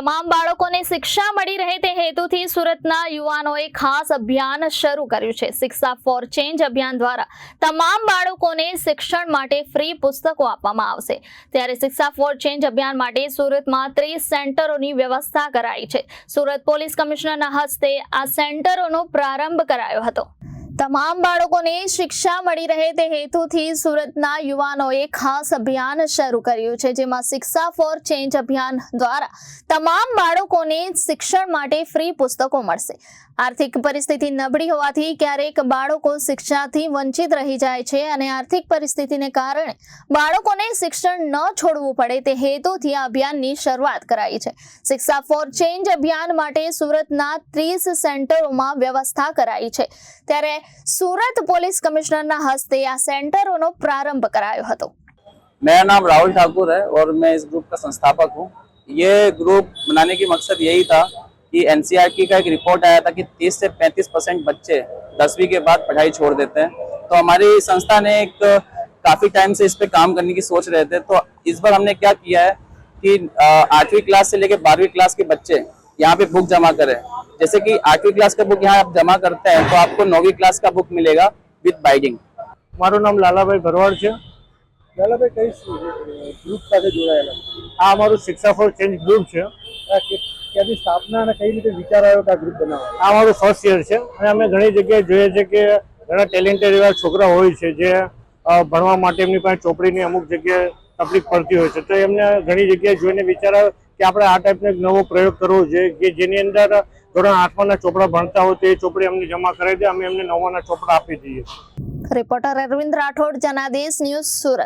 તમામ બાળકોને શિક્ષા મળી રહે તે હેતુથી સુરતના યુવાનોએ ખાસ અભિયાન શરૂ કર્યું છે. શિક્ષા ફોર ચેન્જ અભિયાન દ્વારા તમામ બાળકોને શિક્ષણ માટે ફ્રી પુસ્તકો આપવામાં આવશે. ત્યારે શિક્ષા ફોર ચેન્જ અભિયાન માટે સુરતમાં ત્રીસ સેન્ટરોની વ્યવસ્થા કરાઈ છે. સુરત પોલીસ કમિશનરના હસ્તે આ સેન્ટરોનો પ્રારંભ કરાયો હતો. તમામ બાળકોને શિક્ષા મળી રહે તે હેતુથી સુરતના યુવાનોએ ખાસ અભિયાન શરૂ કર્યું છે, જેમાં શિક્ષા ફોર ચેન્જ અભિયાન દ્વારા તમામ બાળકોને શિક્ષણ માટે ફ્રી પુસ્તકો મળશે. આર્થિક પરિસ્થિતિ નબળી હોવાથી ક્યારેક બાળકો શિક્ષાથી વંચિત રહી જાય છે અને આર્થિક પરિસ્થિતિને કારણે બાળકોને શિક્ષણ ન છોડવું પડે તે હેતુથી આ અભિયાનની શરૂઆત કરાઈ છે. શિક્ષા ફોર ચેન્જ અભિયાન માટે સુરતના ત્રીસ સેન્ટરોમાં વ્યવસ્થા કરાઈ છે. ત્યારે સુરત પોલીસ કમિશનરના હસ્તે આ સેન્ટરોનો પ્રારંભ કરાયો હતો मेरा नाम राहुल ठाकुर है और मैं इस ग्रुप का संस्थापक हूँ ये ग्रुप बनाने की मकसद यही था कि एनसीईआरटी का एक रिपोर्ट आया था कि 30 से 35 परसेंट बच्चे दसवीं के बाद पढ़ाई छोड़ देते हैं तो हमारी संस्था ने एक काफी टाइम से इस पे काम करने की सोच रहे थे तो इस बार हमने क्या किया है कि अ, आठवीं क्लास से लेकर बारहवीं क्लास के बच्चे यहाँ पे बुक जमा करें जैसे कि आठवीं क्लास का बुक यहाँ आप जमा करते हैं तो आपको नौवीं क्लास का बुक मिलेगा विथ बाइडिंग મારું નામ લાલાભાઈ ભરવાડ છે લાલાભાઈ કઈ ગ્રુપ સાથે જોડાયેલા આ અમારું શિક્ષા ફોર ચેન્જ ગ્રુપ છે આ કે- ક્યાંથી સ્થાપના અને કઈ રીતે વિચાર આવ્યો કે આ ગ્રુપ બનાવવાનો આ અમારું ફર્સ્ટ યર છે અને અમે ઘણી જગ્યાએ જોઈએ છે કે ઘણા ટેલેન્ટેડ એવા છોકરા હોય છે જે અ, ભણવા માટે એમની પાસે ચોપડીની અમુક જગ્યાએ તકલીફ પડતી હોય છે તો એમને ઘણી જગ્યાએ જોઈને વિચાર આવ્યો કે આપણે આ ટાઈપનો એક નવો પ્રયોગ કરવો જોઈએ કે જેની અંદર ધોરણ આઠમાના ચોપડા ભણતા હોય તો ચોપડી અમને જમા કરાવી દે, અમે એમને નવાના ચોપડા આપી દઈએ. Reporter Arvind Rathod, Janadesh news Surat.